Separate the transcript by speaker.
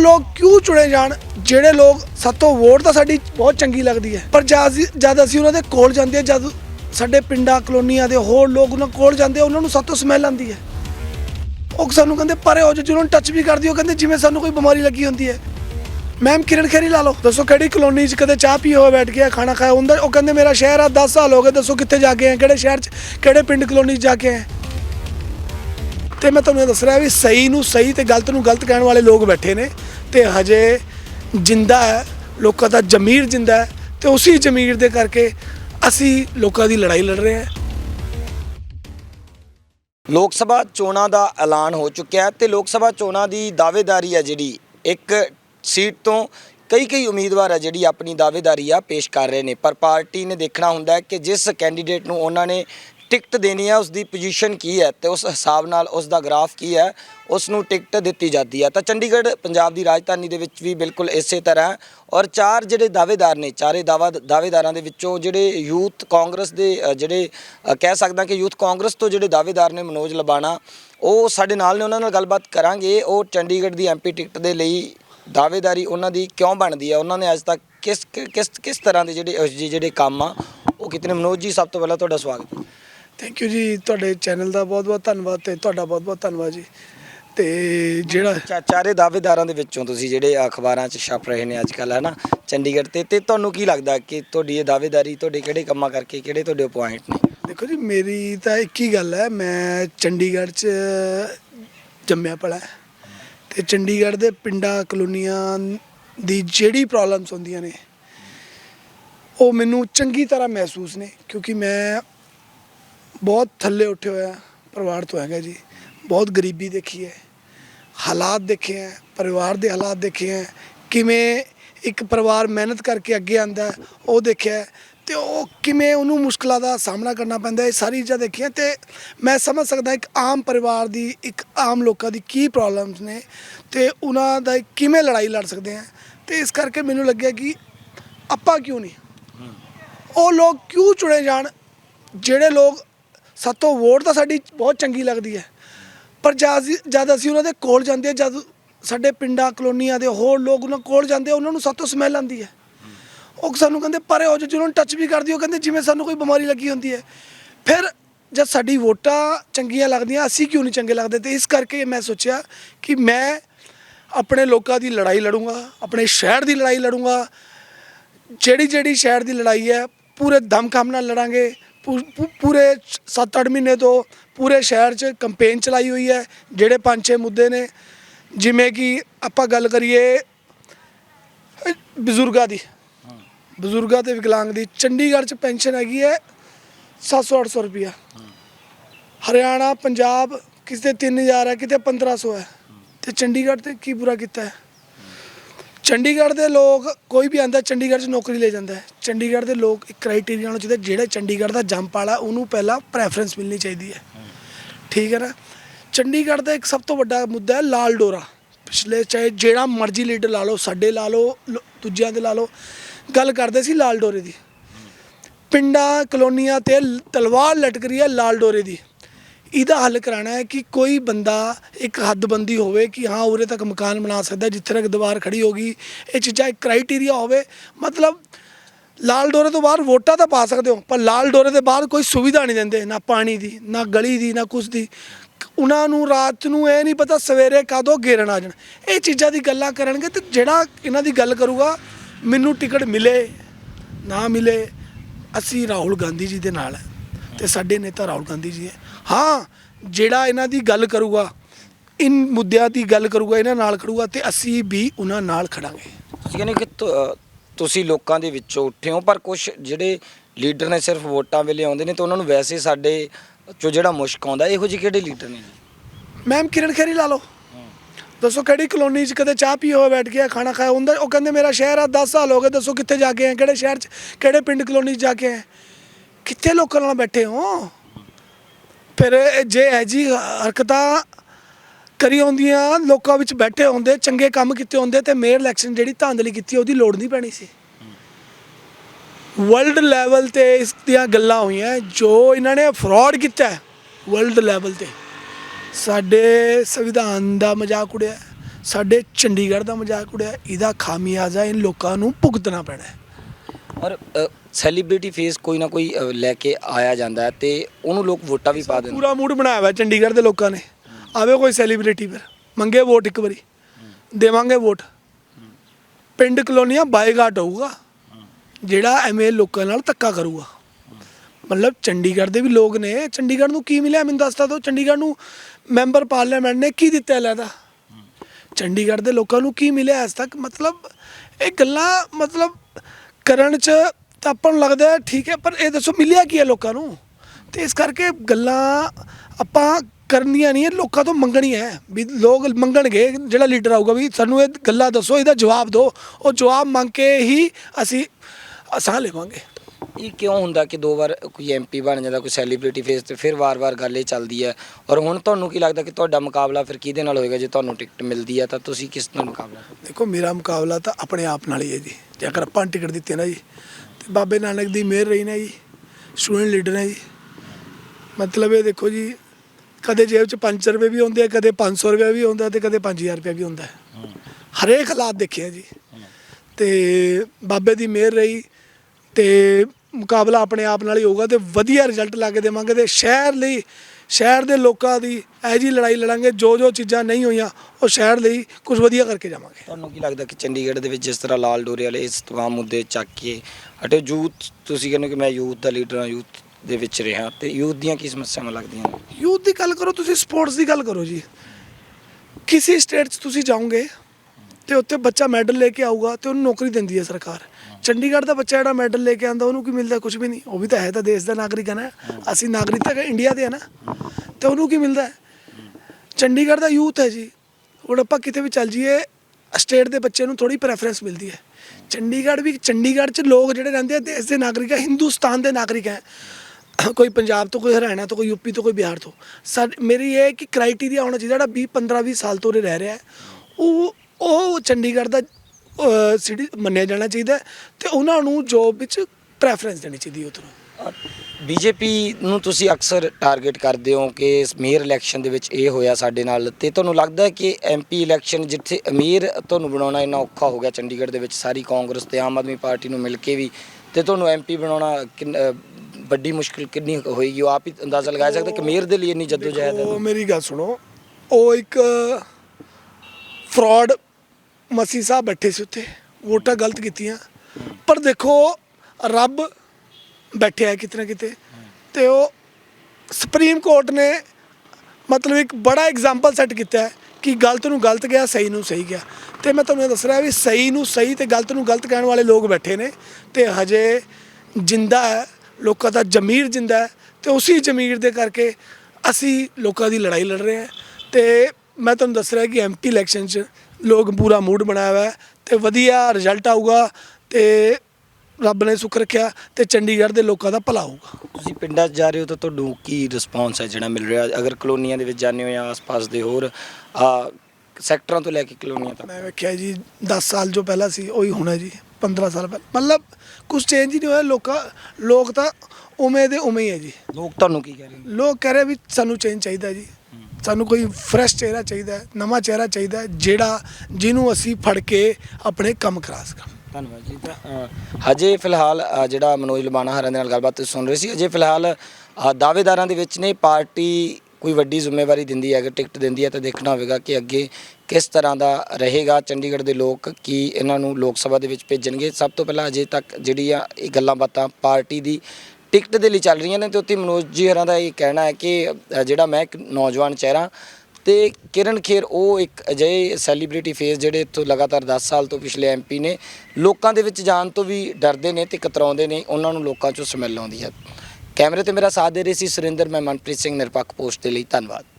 Speaker 1: ਲੋਕ ਕਿਉਂ ਚੁਣੇ ਜਾਣ? ਜਿਹੜੇ ਲੋਕ ਸਾਤੋਂ ਵੋਟ ਤਾਂ ਸਾਡੀ ਬਹੁਤ ਚੰਗੀ ਲੱਗਦੀ ਹੈ। ਪਰ ਜਦ ਅਸੀਂ- ਜਦ ਅਸੀਂ ਉਹਨਾਂ ਦੇ ਕੋਲ ਜਾਂਦੇ ਹਾਂ, ਜਦ ਸਾਡੇ ਪਿੰਡਾਂ, ਕਲੋਨੀਆਂ ਦੇ ਹੋਰ ਲੋਕ ਉਹਨਾਂ ਕੋਲ ਜਾਂਦੇ ਉਹਨਾਂ ਨੂੰ ਸਾਤੋਂ ਸਮੈਲ ਆਉਂਦੀ ਹੈ। ਉਹ ਸਾਨੂੰ ਕਹਿੰਦੇ, ਪਰੇ ਹੋ ਜੋ। ਜਿਹਨਾਂ ਨੂੰ ਟੱਚ ਵੀ ਕਰਦੀ ਉਹ ਕਹਿੰਦੇ, ਜਿਵੇਂ ਸਾਨੂੰ ਕੋਈ ਬਿਮਾਰੀ ਲੱਗੀ ਹੁੰਦੀ ਹੈ। ਮੈਮ ਕਿਰਨ ਖੇਰੀ ਲਾ ਲਓ। ਦੱਸੋ ਕਿਹੜੀ ਕਲੋਨੀ 'ਚ ਕਦੇ ਚਾਹ ਪੀ ਹੋਏ ਬੈਠ ਕੇ ਖਾਣਾ ਖਾਇਆ? ਹੁੰਦਾ ਉਹ ਕਹਿੰਦੇ, ਮੇਰਾ ਸ਼ਹਿਰ ਆ 10 ਸਾਲ ਹੋ ਗਏ, ਦੱਸੋ ਕਿੱਥੇ ਜਾ ਕੇ ਆਏ? ਕਿਹੜੇ ਸ਼ਹਿਰ 'ਚ, ਕਿਹੜੇ ਪਿੰਡ, ਕਲੋਨੀ 'ਚ ਜਾ ਕੇ ਆਏ? ਤੇ ਮੈਂ ਤੁਹਾਨੂੰ ਇਹ ਦੱਸ ਰਿਹਾ ਵੀ ਸਹੀ ਨੂੰ ਸਹੀ ਤੇ ਗਲਤ ਨੂੰ ਗਲਤ ਕਹਿਣ ਵਾਲੇ ਲੋਕ ਬੈਠੇ ਨੇ ਤੇ ਹਜੇ ਜਿੰਦਾ ਹੈ, ਲੋਕਾਂ ਦਾ ਜ਼ਮੀਰ ਜਿੰਦਾ ਹੈ ਤੇ ਉਸੇ ਜ਼ਮੀਰ ਦੇ ਕਰਕੇ ਅਸੀਂ ਲੋਕਾਂ ਦੀ ਲੜਾਈ ਲੜ ਰਹੇ ਹਾਂ।
Speaker 2: ਲੋਕ ਸਭਾ ਚੋਣਾਂ ਦਾ ਐਲਾਨ ਹੋ ਚੁੱਕਿਆ ਹੈ ਤੇ ਲੋਕ ਸਭਾ ਚੋਣਾਂ ਦੀ ਦਾਅਵੇਦਾਰੀ ਹੈ ਜਿਹੜੀ, ਇੱਕ ਸੀਟ ਤੋਂ ਕਈ ਕਈ ਉਮੀਦਵਾਰ ਹੈ ਜਿਹੜੀ ਆਪਣੀ ਦਾਅਵੇਦਾਰੀ ਆ ਪੇਸ਼ ਕਰ ਰਹੇ ਨੇ, ਪਰ ਪਾਰਟੀ ਨੇ ਦੇਖਣਾ ਹੁੰਦਾ ਹੈ ਕਿ ਜਿਸ ਕੈਂਡੀਡੇਟ ਨੂੰ ਉਹਨਾਂ ਨੇ ਟਿਕਟ ਦੇਣੀ ਹੈ ਉਸ ਦੀ ਪੋਜੀਸ਼ਨ ਕੀ ਹੈ ਤੇ ਉਸ ਹਿਸਾਬ ਨਾਲ ਉਸ ਦਾ ਗ੍ਰਾਫ ਕੀ ਹੈ ਉਸ ਨੂੰ ਟਿਕਟ ਦਿੱਤੀ ਜਾਂਦੀ ਹੈ। ਤਾਂ ਚੰਡੀਗੜ੍ਹ ਪੰਜਾਬ ਦੀ ਰਾਜਧਾਨੀ ਦੇ ਵਿੱਚ ਵੀ ਬਿਲਕੁਲ ਇਸੇ ਤਰ੍ਹਾਂ ਔਰ ਚਾਰ ਜਿਹੜੇ ਦਾਅਵੇਦਾਰ ਨੇ, ਚਾਰੇ ਦਾਵਾ ਦਾਅਵੇਦਾਰਾਂ ਦੇ ਵਿੱਚੋਂ ਜਿਹੜੇ ਯੂਥ ਕਾਂਗਰਸ ਦੇ ਜਿਹੜੇ ਕਹਿ ਸਕਦਾ ਕਿ ਯੂਥ ਕਾਂਗਰਸ ਤੋਂ ਜਿਹੜੇ ਦਾਅਵੇਦਾਰ ਨੇ ਮਨੋਜ ਲਬਾਣਾ, ਉਹ ਸਾਡੇ ਨਾਲ ਨੇ, ਉਹਨਾਂ ਨਾਲ ਗੱਲਬਾਤ ਕਰਾਂਗੇ। ਉਹ ਚੰਡੀਗੜ੍ਹ ਦੀ ਐਮਪੀ ਟਿਕਟ ਦੇ ਲਈ ਦਾਅਵੇਦਾਰੀ ਉਹਨਾਂ ਦੀ ਕਿਉਂ ਬਣਦੀ ਹੈ? ਉਹਨਾਂ ਨੇ ਅੱਜ ਤੱਕ ਕਿਸ ਕਿਸ ਕਿਸ ਤਰ੍ਹਾਂ ਦੇ ਜਿਹੜੇ ਉਸ ਜੀ ਜਿਹੜੇ ਕੰਮ ਆ, ਉਹ ਕਿਤਨੇ ਮਨੋਜ ਜੀ, ਸਭ ਤੋਂ ਪਹਿਲਾਂ ਤੁਹਾਡਾ ਸਵਾਗਤ ਹੈ।
Speaker 1: ਥੈਂਕ ਯੂ ਜੀ ਤੁਹਾਡੇ ਚੈਨਲ ਦਾ ਬਹੁਤ ਬਹੁਤ ਧੰਨਵਾਦ ਤੇ ਤੁਹਾਡਾ ਬਹੁਤ ਬਹੁਤ ਧੰਨਵਾਦ ਜੀ। ਤੇ ਜਿਹੜਾ
Speaker 2: ਚਾ- ਚਾਰੇ ਦਾਅਵੇਦਾਰਾਂ ਦੇ ਵਿੱਚੋਂ ਤੁਸੀਂ ਜਿਹੜੇ ਅਖਬਾਰਾਂ 'ਚ ਛਪ ਰਹੇ ਨੇ ਅੱਜ ਕੱਲ੍ਹ ਹੈ ਨਾ ਚੰਡੀਗੜ੍ਹ ਤੇ ਤੇ ਤੁਹਾਨੂੰ ਕੀ ਲੱਗਦਾ ਕਿ ਤੁਹਾਡੀ ਇਹ ਦਾਅਵੇਦਾਰੀ ਤੁਹਾਡੇ ਕਿਹੜੇ ਕੰਮਾਂ ਕਰਕੇ ਕਿਹੜੇ ਤੁਹਾਡੇ ਪੁਆਇੰਟ ਨੇ?
Speaker 1: ਦੇਖੋ ਜੀ ਮੇਰੀ ਤਾਂ ਇੱਕ ਹੀ ਗੱਲ ਹੈ ਮੈਂ ਚੰਡੀਗੜ੍ਹ 'ਚ ਜੰਮਿਆ ਪਲਾ ਤੇ ਚੰਡੀਗੜ੍ਹ ਦੇ ਪਿੰਡਾਂ ਕਲੋਨੀਆਂ ਦੀ ਜਿਹੜੀ ਪ੍ਰੋਬਲਮਸ ਹੁੰਦੀਆਂ ਨੇ ਉਹ ਮੈਨੂੰ ਚੰਗੀ ਤਰ੍ਹਾਂ ਮਹਿਸੂਸ ਨੇ ਕਿਉਂਕਿ ਮੈਂ ਬਹੁਤ ਥੱਲੇ ਉੱਠਿਆ ਹੋਇਆ ਪਰਿਵਾਰ ਤੋਂ ਹੈਗਾ ਜੀ। ਬਹੁਤ ਗਰੀਬੀ ਦੇਖੀ ਹੈ ਹਾਲਾਤ ਦੇਖੇ ਹੈ ਪਰਿਵਾਰ ਦੇ ਹਾਲਾਤ ਦੇਖੇ ਹੈ। ਕਿਵੇਂ ਇੱਕ ਪਰਿਵਾਰ ਮਿਹਨਤ ਕਰਕੇ ਅੱਗੇ ਆਂਦਾ ਉਹ ਦੇਖਿਆ ਤੇ ਉਹ ਕਿਵੇਂ ਉਹਨੂੰ ਮੁਸ਼ਕਲਾਂ ਦਾ ਸਾਹਮਣਾ ਕਰਨਾ ਪੈਂਦਾ ਇਹ ਸਾਰੀ ਚੀਜ਼ਾਂ ਦੇਖੀਆਂ ਤੇ ਮੈਂ ਸਮਝ ਸਕਦਾ ਇੱਕ ਆਮ ਪਰਿਵਾਰ ਦੀ ਇੱਕ ਆਮ ਲੋਕਾਂ ਦੀ ਕੀ ਪ੍ਰੋਬਲਮਸ ਨੇ ਤੇ ਉਹਨਾਂ ਦਾ ਕਿਵੇਂ ਲੜਾਈ ਲੜ ਸਕਦੇ ਆ ਤੇ ਇਸ ਕਰਕੇ ਮੈਨੂੰ ਲੱਗਿਆ ਕਿ ਆਪਾਂ ਕਿਉਂ ਨਹੀਂ? ਉਹ ਲੋਕ ਕਿਉਂ ਚੁਣੇ ਜਾਣ? ਜਿਹੜੇ ਲੋਕ ਸਾਤੋਂ ਵੋਟ ਤਾਂ ਸਾਡੀ ਬਹੁਤ ਚੰਗੀ ਲੱਗਦੀ ਹੈ। ਪਰ ਜਦ ਅਸੀਂ- ਜਦ ਅਸੀਂ ਉਹਨਾਂ ਦੇ ਕੋਲ ਜਾਂਦੇ ਹਾਂ ਜਦ ਸਾਡੇ ਪਿੰਡਾਂ ਕਲੋਨੀਆਂ ਦੇ ਹੋਰ ਲੋਕ ਉਹਨਾਂ ਕੋਲ ਜਾਂਦੇ ਆ, ਉਹਨਾਂ ਨੂੰ ਸਾਤੋਂ ਸਮੈਲ ਆਉਂਦੀ ਹੈ। ਉਹ ਸਾਨੂੰ ਕਹਿੰਦੇ ਪਰੇ ਹੋ ਜੋ ਜਿਹਨਾਂ ਨੂੰ ਟੱਚ ਵੀ ਕਰਦੀ ਉਹ ਕਹਿੰਦੇ ਜਿਵੇਂ ਸਾਨੂੰ ਕੋਈ ਬਿਮਾਰੀ ਲੱਗੀ ਹੁੰਦੀ ਹੈ। ਫਿਰ ਜਦ ਸਾਡੀ ਵੋਟਾਂ ਚੰਗੀਆਂ ਲੱਗਦੀਆਂ ਅਸੀਂ ਕਿਉਂ ਨਹੀਂ ਚੰਗੇ ਲੱਗਦੇ? ਤੇ ਇਸ ਕਰਕੇ ਮੈਂ ਸੋਚਿਆ ਕਿ ਮੈਂ ਆਪਣੇ ਲੋਕਾਂ ਦੀ ਲੜਾਈ ਲੜੂੰਗਾ ਆਪਣੇ ਸ਼ਹਿਰ ਦੀ ਲੜਾਈ ਲੜੂੰਗਾ। ਜਿਹੜੀ ਜਿਹੜੀ ਸ਼ਹਿਰ ਦੀ ਲੜਾਈ ਹੈ ਪੂਰੇ ਦਮਖਮ ਨਾਲ ਲੜਾਂਗੇ। ਪੂ- ਪੂ- ਪੂਰੇ 7-8 ਮਹੀਨੇ ਤੋਂ ਪੂਰੇ ਸ਼ਹਿਰ 'ਚ ਕੰਪੇਨ ਚਲਾਈ ਹੋਈ ਹੈ ਜਿਹੜੇ ਪੰਜ ਛੇ ਮੁੱਦੇ ਨੇ। ਜਿਵੇਂ ਕਿ ਆਪਾਂ ਗੱਲ ਕਰੀਏ ਅਹ, ਬਜ਼ੁਰਗਾਂ ਦੀ। ਬਜ਼ੁਰਗਾਂ ਤੇ ਵਿਕਲਾਂਗ ਦੀ। ਚੰਡੀਗੜ੍ਹ 'ਚ ਪੈਨਸ਼ਨ ਹੈਗੀ ਹੈ 700-800 ਰੁਪਿਆ ਹਰਿਆਣਾ ਪੰਜਾਬ ਕਿਸੇ ਤੇ 3000 ਹੈ ਕਿਤੇ 1500 ਹੈ। ਤੇ ਚੰਡੀਗੜ੍ਹ ਤੇ ਕੀ ਬੁਰਾ ਕੀਤਾ ਹੈ? ਚੰਡੀਗੜ੍ਹ ਦੇ ਲੋਕ, ਕੋਈ ਵੀ ਆਂਦਾ ਚੰਡੀਗੜ੍ਹ 'ਚ ਨੌਕਰੀ ਲੈ ਜਾਂਦਾ ਹੈ, ਚੰਡੀਗੜ੍ਹ ਦੇ ਲੋਕ ਇੱਕ ਕ੍ਰਾਈਟੇਰੀਆ ਹੋਣਾ ਚਾਹੀਦਾ ਜਿਹੜਾ ਚੰਡੀਗੜ੍ਹ ਦਾ ਜੰਪ ਵਾਲਾ, ਉਹਨੂੰ ਪਹਿਲਾਂ ਪ੍ਰੈਫਰੈਂਸ ਮਿਲਣੀ ਚਾਹੀਦੀ ਹੈ। ਠੀਕ ਹੈ ਨਾ? ਚੰਡੀਗੜ੍ਹ ਦਾ ਇੱਕ ਸਭ ਤੋਂ ਵੱਡਾ ਮੁੱਦਾ ਹੈ ਲਾਲ ਡੋਰਾ। ਪਿਛਲੇ ਚਾਹੇ ਜਿਹੜਾ ਮਰਜ਼ੀ ਲੀਡਰ ਲਾ ਲਓ, ਸਾਡੇ ਲਾ ਲਓ, ਲੋ- ਦੂਜਿਆਂ ਦੇ ਲਾ ਲਓ। ਗੱਲ ਕਰਦੇ ਸੀ ਲਾਲ ਡੋਰੇ ਦੀ। ਪਿੰਡਾਂ, ਕਲੋਨੀਆਂ ਤੇ ਲ- ਤਲਵਾਰ ਲਟਕ ਰਹੀ ਹੈ ਲਾਲ ਡੋਰੇ ਦੀ। ਇਹਦਾ ਹੱਲ ਕਰਾਣਾ ਹੈ ਕਿ ਕੋਈ ਬੰਦਾ ਇੱਕ ਹੱਦਬੰਦੀ ਹੋਵੇ ਕਿ ਹਾਂ ਉਰੇ ਤੱਕ ਮਕਾਨ ਬਣਾ ਸਕਦਾ ਜਿੱਥੇ ਤੱਕ ਦੀਵਾਰ ਖੜੀ ਹੋਗੀ ਇਹ ਚੀਜ਼ਾਂ ਇੱਕ ਕ੍ਰਾਈਟੇਰੀਆ ਹੋਵੇ। ਮਤਲਬ ਲਾਲ ਡੋਰੇ ਤੋਂ ਬਾਹਰ ਵੋਟਾਂ ਤਾਂ ਪਾ ਸਕਦੇ ਹੋ, ਪਰ ਲਾਲ ਡੋਰੇ ਦੇ ਬਾਹਰ ਕੋਈ ਸੁਵਿਧਾ ਨਹੀਂ ਦਿੰਦੇ, ਨਾ ਪਾਣੀ ਦੀ, ਨਾ ਗਲੀ ਦੀ, ਨਾ ਕੁਛ ਦੀ। ਉਹਨਾਂ ਨੂੰ ਰਾਤ ਨੂੰ ਇਹ ਨਹੀਂ ਪਤਾ ਸਵੇਰੇ ਕਦੋਂ ਗੇਰਨ ਆ ਜਾਣ। ਇਹ ਚੀਜ਼ਾਂ ਦੀ ਗੱਲਾਂ ਕਰਨਗੇ ਤੇ ਜਿਹੜਾ ਇਹਨਾਂ ਦੀ ਗੱਲ ਕਰੂਗਾ, ਮੈਨੂੰ ਟਿਕਟ ਮਿਲੇ, ਨਾ ਮਿਲੇ, ਅਸੀਂ ਰਾਹੁਲ ਗਾਂਧੀ ਜੀ ਦੇ ਨਾਲ। ਹੈ ਤੇ ਸਾਡੇ ਨੇਤਾ ਰਾਹੁਲ ਗਾਂਧੀ ਜੀ ਹੈ। ਹਾਂ ਜਿਹੜਾ ਇਹਨਾਂ ਦੀ ਗੱਲ ਕਰੂਗਾ ਇਨ ਮੁੱਦਿਆਂ ਦੀ ਗੱਲ ਕਰੂਗਾ ਇਹਨਾਂ ਨਾਲ ਖੜੂਗਾ ਤੇ ਅਸੀਂ ਵੀ ਉਹਨਾਂ ਨਾਲ ਖੜਾਂਗੇ।
Speaker 2: ਤੁਸੀਂ ਕਹਿੰਦੇ ਕਿ ਤੁ- ਤੁਸੀਂ ਲੋਕਾਂ ਦੇ ਵਿੱਚੋਂ ਉੱਠੇ ਹੋ ਪਰ ਕੁਝ ਜਿਹੜੇ ਲੀਡਰ ਨੇ ਸਿਰਫ ਵੋਟਾਂ ਵੇਲੇ ਆਉਂਦੇ ਨੇ ਤੇ ਉਹਨਾਂ ਨੂੰ ਵੈਸੇ ਸਾਡੇ ਚੋਂ ਜਿਹੜਾ ਮੁਸ਼ਕ ਆਉਂਦਾ ਇਹੋ ਜਿਹੇ ਕਿਹੜੇ ਲੀਡਰ ਨੇ? ਜੀ
Speaker 1: ਮੈਮ ਕਿਰਨ ਖੇਰੀ ਲਾ ਲਓ। ਦੱਸੋ ਕਿਹੜੀ ਕਲੋਨੀ 'ਚ ਕਦੇ ਚਾਹ ਪੀ ਹੋਏ ਬੈਠ ਕੇ ਖਾਣਾ ਖਾਇਆ? ਹੁੰਦਾ ਉਹ ਕਹਿੰਦੇ ਮੇਰਾ ਸ਼ਹਿਰ ਆ 10 ਸਾਲ ਹੋ ਗਏ ਦੱਸੋ ਕਿੱਥੇ ਜਾ ਕੇ ਆਏ? ਕਿਹੜੇ ਸ਼ਹਿਰ 'ਚ ਕਿਹੜੇ ਪਿੰਡ ਕਲੋਨੀ 'ਚ ਜਾ ਕੇ ਆਏ? ਕਿੱਥੇ ਲੋਕਾਂ ਨਾਲ ਬੈਠੇ ਹੋ? ਫਿਰ ਜੇ ਹੈ ਜੀ ਹਰਕਤਾਂ ਕਰੀ ਆਉਂਦੀਆਂ, ਲੋਕਾਂ ਵਿੱਚ ਬੈਠੇ ਹੁੰਦੇ ਚੰਗੇ ਕੰਮ ਕੀਤੇ ਹੁੰਦੇ ਤੇ ਮੇਅਰ ਇਲੈਕਸ਼ਨ ਜਿਹੜੀ ਧਾਂਦਲੀ ਕੀਤੀ, ਉਹਦੀ ਲੋੜ ਨਹੀਂ ਪੈਣੀ ਸੀ। ਵਰਲਡ ਲੈਵਲ ਤੇ ਇਸ ਦੀਆਂ ਗੱਲਾਂ ਹੋਈਆਂ, ਜੋ ਇਹਨਾਂ ਨੇ ਫਰਾਡ ਕੀਤਾ ਵਰਲਡ ਲੈਵਲ ਤੇ। ਸਾਡੇ ਸੰਵਿਧਾਨ ਦਾ ਮਜ਼ਾਕ ਉੜਿਆ ਸਾਡੇ ਚੰਡੀਗੜ੍ਹ ਦਾ ਮਜ਼ਾਕ ਉੜਿਆ ਇਹਦਾ ਖਾਮਿਆਜ਼ਾ ਇਹ ਲੋਕਾਂ ਨੂੰ ਭੁਗਤਣਾ ਪੈਣਾ
Speaker 2: ਔਰ ਸੈਲੀਬ੍ਰਿਟੀ ਫੇਸ ਕੋਈ ਨਾ ਕੋਈ ਅ, ਲੈ ਕੇ ਆਇਆ ਜਾਂਦਾ ਹੈ ਤੇ ਉਹਨੂੰ ਲੋਕ ਵੋਟਾਂ ਵੀ ਪਾ ਦਿੰਦੇ
Speaker 1: ਪੂਰਾ ਮੂਡ ਬਣਾਇਆ ਹੋਇਆ ਚੰਡੀਗੜ੍ਹ ਦੇ ਲੋਕਾਂ ਨੇ। ਆਵੇ ਕੋਈ ਸੈਲੀਬ੍ਰਿਟੀ ਫਿਰ। ਮੰਗੇ ਵੋਟ ਇੱਕ ਵਾਰੀ। ਦੇਵਾਂਗੇ ਵੋਟ। ਪਿੰਡ ਕਲੋਨੀਆਂ ਬਾਈਕਾਟ ਹੋਊਗਾ। ਜਿਹੜਾ ਐਵੇਂ ਲੋਕਾਂ ਨਾਲ ਧੱਕਾ ਕਰੂਗਾ। ਮਤਲਬ ਚੰਡੀਗੜ੍ਹ ਦੇ ਵੀ ਲੋਕ ਨੇ। ਚੰਡੀਗੜ੍ਹ ਨੂੰ ਕੀ ਮਿਲਿਆ? ਮੈਨੂੰ ਦੱਸਤਾ ਦਿਓ। ਚੰਡੀਗੜ੍ਹ ਨੂੰ ਮੈਂਬਰ ਪਾਰਲੀਮੈਂਟ ਨੇ ਕੀ ਦਿੱਤਾ ਲੈਦਾ? ਚੰਡੀਗੜ੍ਹ ਦੇ ਲੋਕਾਂ ਨੂੰ ਕੀ ਮਿਲਿਆ ਅੱਜ ਤੱਕ? ਮਤਲਬ ਇਹ ਗੱਲਾਂ ਮਤਲਬ ਕਰਨ ਚ ਤਾਂ ਆਪਾਂ ਨੂੰ ਲੱਗਦਾ ਠੀਕ ਹੈ, ਪਰ ਇਹ ਦੱਸੋ ਮਿਲਿਆ ਕੀ ਹੈ ਲੋਕਾਂ ਨੂੰ? ਤੇ ਇਸ ਕਰਕੇ ਗੱਲਾਂ ਆਪਾਂ ਕਰਨੀਆਂ ਨਹੀਂ ਹੈ, ਲੋਕਾਂ ਤੋਂ ਮੰਗਣੀਆਂ ਹੈ। ਵੀ ਲੋਕ ਮੰਗਣਗੇ, ਜਿਹੜਾ ਲੀਡਰ ਆਊਗਾ ਵੀ ਸਾਨੂੰ ਇਹ ਗੱਲਾਂ ਦੱਸੋ, ਇਹਦਾ ਜਵਾਬ ਦਿਓ। ਉਹ ਜਵਾਬ ਮੰਗ ਕੇ ਹੀ ਅਸੀਂ ਸਾਹ ਲਵਾਂਗੇ
Speaker 2: ਇਹ ਕਿਉਂ ਹੁੰਦਾ ਕਿ ਦੋ ਵਾਰ ਕੋਈ ਐਮਪੀ ਬਣ ਜਾਂਦਾ ਕੋਈ ਸੈਲੀਬ੍ਰਿਟੀ ਫੇਸ ਤੇ ਫਿਰ ਵਾਰ-ਵਾਰ ਗੱਲ ਇਹ ਚੱਲਦੀ ਹੈ ਔਰ ਹੁਣ ਤੁਹਾਨੂੰ ਕੀ ਲੱਗਦਾ ਕਿ ਤੁਹਾਡਾ ਮੁਕਾਬਲਾ ਫਿਰ ਕਿਹਦੇ ਨਾਲ ਹੋਏਗਾ ਜੇ ਤੁਹਾਨੂੰ ਟਿਕਟ ਮਿਲਦੀ ਹੈ ਤਾਂ ਤੁਸੀਂ ਕਿਸ ਨਾਲ ਮੁਕਾਬਲਾ
Speaker 1: ਦੇਖੋ ਮੇਰਾ ਮੁਕਾਬਲਾ ਤਾਂ ਆਪਣੇ ਆਪ ਨਾਲ ਹੀ ਹੈ ਜੀ। ਜੇ ਅਗਰ ਆਪਾਂ ਟਿਕਟ ਦਿੱਤੀ ਨਾ ਜੀ ਤੇ ਬਾਬੇ ਨਾਨਕ ਦੀ ਮਿਹਰ ਰਹੀ ਨਾ ਜੀ ਸਟੂਡੈਂਟ ਲੀਡਰ ਹੈ ਜੀ। ਮਤਲਬ ਇਹ ਦੇਖੋ ਜੀ ਕਦੇ ਜੇਬ 'ਚ 5 ਰੁਪਏ ਵੀ ਹੁੰਦੇ ਆ ਕਦੇ 500 ਰੁਪਏ ਵੀ ਹੁੰਦਾ ਤੇ ਕਦੇ 5000 ਰੁਪਏ ਵੀ ਹੁੰਦਾ ਹਰੇਕ ਹਾਲਾਤ ਦੇਖੇ ਆ ਜੀ। ਤੇ ਬਾਬੇ ਦੀ ਮਿਹਰ ਰਹੀ ਤੇ ਮੁਕਾਬਲਾ ਆਪਣੇ ਆਪ ਨਾਲ ਹੀ ਹੋਊਗਾ ਤੇ ਵਧੀਆ ਰਿਜ਼ਲਟ ਲਾ ਕੇ ਦੇਵਾਂਗੇ ਤੇ ਸ਼ਹਿਰ ਲਈ ਸ਼ਹਿਰ ਦੇ ਲੋਕਾਂ ਦੀ ਇਹੋ ਜਿਹੀ ਲੜਾਈ ਲੜਾਂਗੇ ਜੋ ਜੋ ਚੀਜ਼ਾਂ ਨਹੀਂ ਹੋਈਆਂ ਉਹ ਸ਼ਹਿਰ ਲਈ ਕੁਝ ਵਧੀਆ ਕਰਕੇ ਜਾਵਾਂਗੇ।
Speaker 2: ਤੁਹਾਨੂੰ ਕੀ ਲੱਗਦਾ ਕਿ ਚੰਡੀਗੜ੍ਹ ਦੇ ਵਿੱਚ ਜਿਸ ਤਰ੍ਹਾਂ ਲਾਲ ਡੋਰੇ ਵਾਲੇ ਇਸ ਤਮਾਮ ਮੁੱਦੇ ਚੱਕ ਕੇ ਹਟੇ ਯੂਥ ਤੁਸੀਂ ਕਹਿੰਦੇ ਕਿ ਮੈਂ ਯੂਥ ਦਾ ਲੀਡਰ ਹਾਂ ਯੂਥ ਦੇ ਵਿੱਚ ਰਿਹਾ ਤੇ ਯੂਥ ਦੀਆਂ ਕੀ ਸਮੱਸਿਆਵਾਂ ਲੱਗਦੀਆਂ ਨੇ?
Speaker 1: ਯੂਥ ਦੀ ਗੱਲ ਕਰੋ ਤੁਸੀਂ ਸਪੋਰਟਸ ਦੀ ਗੱਲ ਕਰੋ ਜੀ। ਕਿਸੇ ਸਟੇਟ 'ਚ ਤੁਸੀਂ ਜਾਓਗੇ ਤੇ ਉੱਥੇ ਬੱਚਾ ਮੈਡਲ ਲੈ ਕੇ ਆਊਗਾ ਤੇ ਉਹਨੂੰ ਨੌਕਰੀ ਦਿੰਦੀ ਹੈ ਸਰਕਾਰ। ਚੰਡੀਗੜ੍ਹ ਦਾ ਬੱਚਾ ਜਿਹੜਾ ਮੈਡਲ ਲੈ ਕੇ ਆਂਦਾ ਉਹਨੂੰ ਕੀ ਮਿਲਦਾ? ਕੁਝ ਵੀ ਨਹੀਂ। ਉਹ ਵੀ ਤਾਂ ਹੈ ਤਾਂ ਦੇਸ਼ ਦਾ ਨਾਗਰਿਕ ਹੈ ਨਾ। ਅਸੀਂ ਨਾਗਰਿਕ ਤਾਂ ਇੰਡੀਆ ਦੇ ਹੈ ਨਾ। ਤੇ ਉਹਨੂੰ ਕੀ ਮਿਲਦਾ ਹੈ? ਚੰਡੀਗੜ੍ਹ ਦਾ ਯੂਥ ਹੈ ਜੀ। ਹੁਣ ਆਪਾਂ ਕਿਤੇ ਵੀ ਚੱਲ ਜਾਈਏ, ਸਟੇਟ ਦੇ ਬੱਚੇ ਨੂੰ ਥੋੜੀ ਪ੍ਰੈਫਰੈਂਸ ਮਿਲਦੀ ਹੈ। ਚੰਡੀਗੜ੍ਹ ਵੀ, ਚੰਡੀਗੜ੍ਹ 'ਚ ਲੋਕ ਜਿਹੜੇ ਰਹਿੰਦੇ ਆ, ਦੇਸ਼ ਦੇ ਨਾਗਰਿਕ ਹੈ ਹਿੰਦੁਸਤਾਨ ਦੇ ਨਾਗਰਿਕ ਹੈ ਕੋਈ ਪੰਜਾਬ ਤੋਂ, ਕੋਈ ਹਰਿਆਣਾ ਤੋਂ, ਕੋਈ ਯੂਪੀ ਤੋਂ, ਕੋਈ ਬਿਹਾਰ ਤੋਂ। ਸਾਡ ਮੇਰੀ ਇਹ ਹੈ ਕਿ ਕ੍ਰਾਈਟੇਰੀਆ ਹੋਣਾ ਚਾਹੀਦਾ ਜਿਹੜਾ 20 15 20 ਸਾਲ ਤੋਂ ਉਰੇ ਰਹਿ ਰਿਹਾ ਹੈ। ਉਹ ਉਹ ਚੰਡੀਗੜ੍ਹ ਦਾ ਸਿਟੀ ਮੰਨਿਆ ਜਾਣਾ ਚਾਹੀਦਾ ਤੇ ਉਹਨਾਂ ਨੂੰ ਜੋਬ ਵਿੱਚ ਪ੍ਰੈਫਰੈਂਸ ਦੇਣੀ ਚਾਹੀਦੀ ਉਤੋਂ
Speaker 2: ਬੀਜੇਪੀ ਨੂੰ ਤੁਸੀਂ ਅਕਸਰ ਟਾਰਗੇਟ ਕਰਦੇ ਹੋ ਕਿ ਇਸ ਮੇਅਰ ਇਲੈਕਸ਼ਨ ਦੇ ਵਿੱਚ ਇਹ ਹੋਇਆ ਸਾਡੇ ਨਾਲ ਤੇ ਤੁਹਾਨੂੰ ਲੱਗਦਾ ਹੈ ਕਿ ਐਮਪੀ ਇਲੈਕਸ਼ਨ ਜਿੱਥੇ ਅਮੀਰ ਤੁਹਾਨੂੰ ਬਣਾਉਣਾ ਇੰਨਾ ਔਖਾ ਹੋ ਗਿਆ ਚੰਡੀਗੜ੍ਹ ਦੇ ਵਿੱਚ ਸਾਰੀ ਕਾਂਗਰਸ ਤੇ ਆਮ ਆਦਮੀ ਪਾਰਟੀ ਨੂੰ ਮਿਲ ਕੇ ਵੀ ਤੇ ਤੁਹਾਨੂੰ ਐਮਪੀ ਬਣਾਉਣਾ ਵੱਡੀ ਮੁਸ਼ਕਿਲ ਕਿੰਨੀ ਹੋਏਗੀ? ਉਹ ਆਪ ਹੀ ਅੰਦਾਜ਼ਾ ਲਗਾ ਸਕਦਾ ਕਿ ਮੇਅਰ ਦੇ ਲਈ ਇੰਨੀ ਜਦੋਜਹਿਦ ਹੈ?
Speaker 1: ਉਹ ਮੇਰੀ ਗੱਲ ਸੁਣੋ ਉਹ ਇੱਕ ਫਰਾਡ ਮਸੀ ਸਾਹਿਬ ਬੈਠੇ ਸੀ ਉੱਥੇ, ਵੋਟਾਂ ਗਲਤ ਕੀਤੀਆਂ। ਪਰ ਦੇਖੋ, ਰੱਬ ਬੈਠਿਆ ਹੈ ਕਿਤੇ ਨਾ ਕਿਤੇ। ਤੇ ਉਹ ਸੁਪਰੀਮ ਕੋਰਟ ਨੇ ਮਤਲਬ ਇੱਕ ਬੜਾ ਐਗਜ਼ਾਮਪਲ ਸੈੱਟ ਕੀਤਾ ਹੈ ਕਿ ਗਲਤ ਨੂੰ ਗਲਤ ਗਿਆ ਸਹੀ ਨੂੰ ਸਹੀ ਗਿਆ ਤੇ ਮੈਂ ਤੁਹਾਨੂੰ ਇਹ ਦੱਸ ਰਿਹਾ ਵੀ ਸਹੀ ਨੂੰ ਸਹੀ ਤੇ ਗਲਤ ਨੂੰ ਗਲਤ ਕਹਿਣ ਵਾਲੇ ਲੋਕ ਬੈਠੇ ਨੇ। ਤੇ ਹਜੇ ਜਿੰਦਾ ਹੈ, ਲੋਕਾਂ ਦਾ ਜ਼ਮੀਰ ਜਿੰਦਾ ਹੈ ਤੇ ਉਸੇ ਜ਼ਮੀਰ ਦੇ ਕਰਕੇ ਅਸੀਂ ਲੋਕਾਂ ਦੀ ਲੜਾਈ ਲੜ ਰਹੇ ਹਾਂ। ਤੇ ਮੈਂ ਤੁਹਾਨੂੰ ਦੱਸ ਰਿਹਾ ਕਿ ਐਮਪੀ ਇਲੈਕਸ਼ਨ 'ਚ ਲੋਕ ਪੂਰਾ ਮੂਡ ਬਣਾਇਆ ਹੋਇਆ ਹੈ ਤੇ ਵਧੀਆ ਰਿਜ਼ਲਟ ਆਊਗਾ ਤੇ ਰੱਬ ਨੇ ਸੁੱਖ ਰੱਖਿਆ ਤੇ ਚੰਡੀਗੜ੍ਹ ਦੇ ਲੋਕਾਂ ਦਾ ਭਲਾ ਹੋਊਗਾ।
Speaker 2: ਤੁਸੀਂ ਪਿੰਡਾਂ 'ਚ ਜਾ ਰਹੇ ਹੋ ਤਾਂ ਤੁਹਾਨੂੰ ਕੀ ਰਿਸਪੌਂਸ ਹੈ ਜਿਹੜਾ ਮਿਲ ਰਿਹਾ? ਅਗਰ ਕਲੋਨੀਆਂ ਦੇ ਵਿੱਚ ਜਾਂਦੇ ਹੋ ਜਾਂ ਆਸ-ਪਾਸ ਦੇ ਹੋਰ ਆ ਸੈਕਟਰਾਂ ਤੋਂ ਲੈ ਕੇ ਕਲੋਨੀਆਂ ਤੱਕ?
Speaker 1: ਮੈਂ ਵੇਖਿਆ ਜੀ 10 ਸਾਲ ਜੋ ਪਹਿਲਾਂ ਸੀ ਉਹੀ ਹੋਣਾ ਜੀ 15 ਸਾਲ ਪਹਿਲਾਂ। ਮਤਲਬ ਕੁਝ ਚੇਂਜ ਹੀ ਨਹੀਂ ਹੋਇਆ ਲੋਕਾਂ ਲੋਕ ਤਾਂ ਉਵੇਂ ਦੇ ਉਵੇਂ ਹੀ ਹੈ ਜੀ।
Speaker 2: ਲੋਕ ਤੁਹਾਨੂੰ ਕੀ ਕਹਿ ਰਹੇ ਨੇ?
Speaker 1: ਲੋਕ ਕਹਿ ਰਹੇ ਵੀ ਸਾਨੂੰ ਚੇਂਜ ਚਾਹੀਦਾ ਜੀ। ਸਾਨੂੰ ਕੋਈ ਫਰੈਸ਼ ਚਿਹਰਾ ਚਾਹੀਦਾ ਹੈ ਨਵਾਂ ਚਿਹਰਾ ਚਾਹੀਦਾ ਹੈ ਜਿਹੜਾ ਜਿਹਨੂੰ ਅਸੀਂ ਫੜ ਕੇ ਆਪਣੇ ਕੰਮ ਕਰਾ ਸਕਣ।
Speaker 2: ਧੰਨਵਾਦ ਜੀ। ਤਾਂ ਹਜੇ ਫਿਲਹਾਲ ਅ, ਜਿਹੜਾ ਮਨੋਜ ਲਬਾਣਾ ਹਰਾਂ ਦੇ ਨਾਲ ਗੱਲਬਾਤ ਤੁਸੀਂ ਸੁਣ ਰਹੇ ਸੀ ਅਜੇ ਫਿਲਹਾਲ ਅ, ਦਾਅਵੇਦਾਰਾਂ ਦੇ ਵਿੱਚ ਨੇ ਪਾਰਟੀ ਕੋਈ ਵੱਡੀ ਜ਼ਿੰਮੇਵਾਰੀ ਦਿੰਦੀ ਹੈ ਅਗਰ ਟਿਕਟ ਦਿੰਦੀ ਹੈ ਤਾਂ ਦੇਖਣਾ ਹੋਵੇਗਾ ਕਿ ਅੱਗੇ ਕਿਸ ਤਰ੍ਹਾਂ ਦਾ ਰਹੇਗਾ। ਚੰਡੀਗੜ੍ਹ ਦੇ ਲੋਕ ਕੀ ਇਹਨਾਂ ਨੂੰ ਲੋਕ ਸਭਾ ਦੇ ਵਿੱਚ ਭੇਜਣਗੇ। ਸਭ ਤੋਂ ਪਹਿਲਾਂ ਅਜੇ ਤੱਕ ਜਿਹੜੀਆਂ ਇਹ ਗੱਲਾਂ ਬਾਤਾਂ ਪਾਰਟੀ ਦੀ ਟਿਕਟ ਦੇ ਲਈ ਚੱਲ ਰਹੀਆਂ ਨੇ ਤੇ ਉੱਥੇ ਮਨੋਜ ਜੀ ਹਰਾਂ ਦਾ ਇਹ ਕਹਿਣਾ ਹੈ ਕਿ ਅ, ਜਿਹੜਾ ਮੈਂ ਇੱਕ ਨੌਜਵਾਨ ਚਿਹਰਾ ਤੇ ਕਿਰਨ ਖੇਰ ਉਹ ਇੱਕ ਅਜਿਹੇ ਸੈਲੀਬ੍ਰਿਟੀ ਫੇਸ ਜਿਹੜੇ ਇੱਥੋਂ ਲਗਾਤਾਰ 10 ਸਾਲ ਤੋਂ ਪਿਛਲੇ ਐਮਪੀ ਨੇ ਲੋਕਾਂ ਦੇ ਵਿੱਚ ਜਾਣ ਤੋਂ ਵੀ ਡਰਦੇ ਨੇ ਤੇ ਕਤਰਾਉਂਦੇ ਨੇ ਉਹਨਾਂ ਨੂੰ ਲੋਕਾਂ ਚੋਂ ਸਮੈਲ ਆਉਂਦੀ ਹੈ। ਕੈਮਰੇ ਤੇ ਮੇਰਾ ਸਾਥ ਦੇ ਰਹੇ ਸੀ ਸੁਰਿੰਦਰ ਮੈਂ ਮਨਪ੍ਰੀਤ ਸਿੰਘ ਨਿਰਪੱਖ ਪੋਸਟ ਦੇ ਲਈ ਧੰਨਵਾਦ।